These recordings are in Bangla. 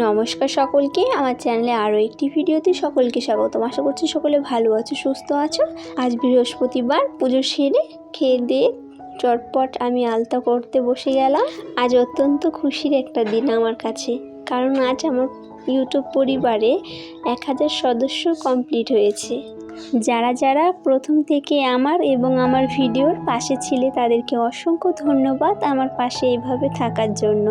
নমস্কার সকলকে। আমার চ্যানেলে আরও একটি ভিডিওতে সকলকে স্বাগত। আশা করছি সকলে ভালো আছো, সুস্থ আছো। আজ বৃহস্পতিবার, পুজো সেরে খেয়ে দিয়ে চটপট আমি আলতা করতে বসে গেলাম। আজ অত্যন্ত খুশির একটা দিন আমার কাছে। কারণ আজ আমার ইউটিউব পরিবারে এক হাজার সদস্য কমপ্লিট হয়েছে। যারা যারা প্রথম থেকে আমার এবং আমার ভিডিওর পাশে ছিলে তাদেরকে অসংখ্য ধন্যবাদ আমার পাশে এইভাবে থাকার জন্য।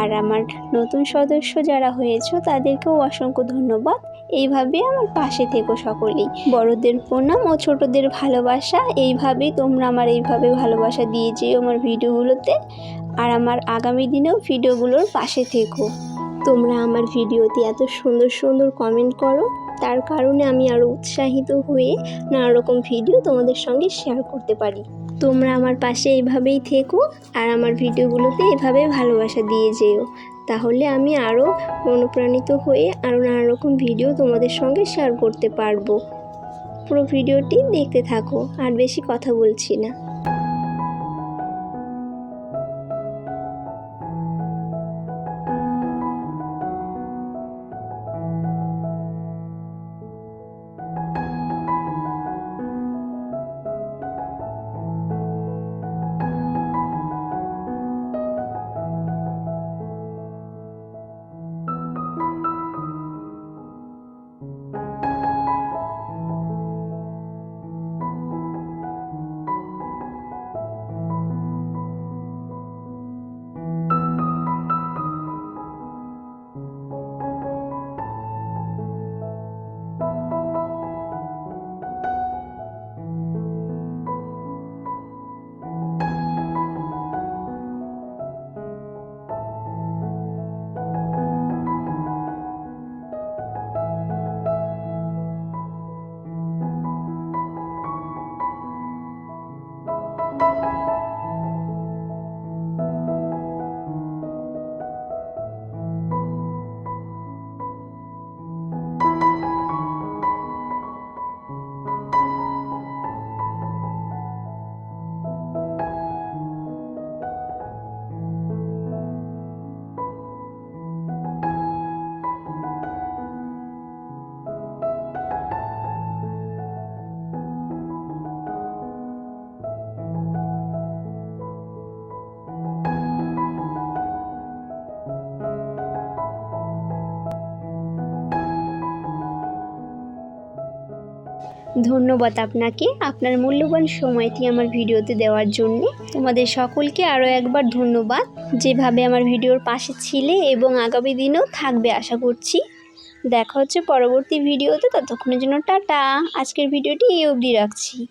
আর আমার নতুন সদস্য যারা হয়েছো, তাদেরকেও অসংখ্য ধন্যবাদ। এইভাবে আমার পাশে থেকো সকলেই। বড়দের প্রণাম ও ছোটদের ভালোবাসা, এইভাবেই তোমরা আমার এইভাবে ভালোবাসা দিয়ে যেও আমার ভিডিওগুলোতে। আর আমার আগামী দিনেও ভিডিওগুলোর পাশে থেকো। তোমরা আমার ভিডিওতে এত সুন্দর সুন্দর কমেন্ট করো, তার কারণে আমি আরও উৎসাহিত হয়ে নানা রকম ভিডিও তোমাদের সঙ্গে শেয়ার করতে পারি। তোমরা আমার পাশে এভাবেই থেকো আর আমার ভিডিওগুলোতে এভাবে ভালোবাসা দিয়ে যেও। তাহলে আমি আরও অনুপ্রাণিত হয়ে আরও নানা রকম ভিডিও তোমাদের সঙ্গে শেয়ার করতে পারব। পুরো ভিডিওটি দেখতে থাকো, আর বেশি কথা বলছি না। ধন্যবাদ আপনাকে আপনার মূল্যবান সময়টি আমার ভিডিওতে দেওয়ার জন্য। তোমাদের সকলকে আরও একবার ধন্যবাদ। যেভাবে আমার ভিডিওর পাশে ছিলে এবং আগামী দিনেও থাকবে আশা করছি। দেখা হচ্ছে পরবর্তী ভিডিওতে। ততক্ষণের জন্য টাটা। আজকের ভিডিওটি এই অবধি রাখছি।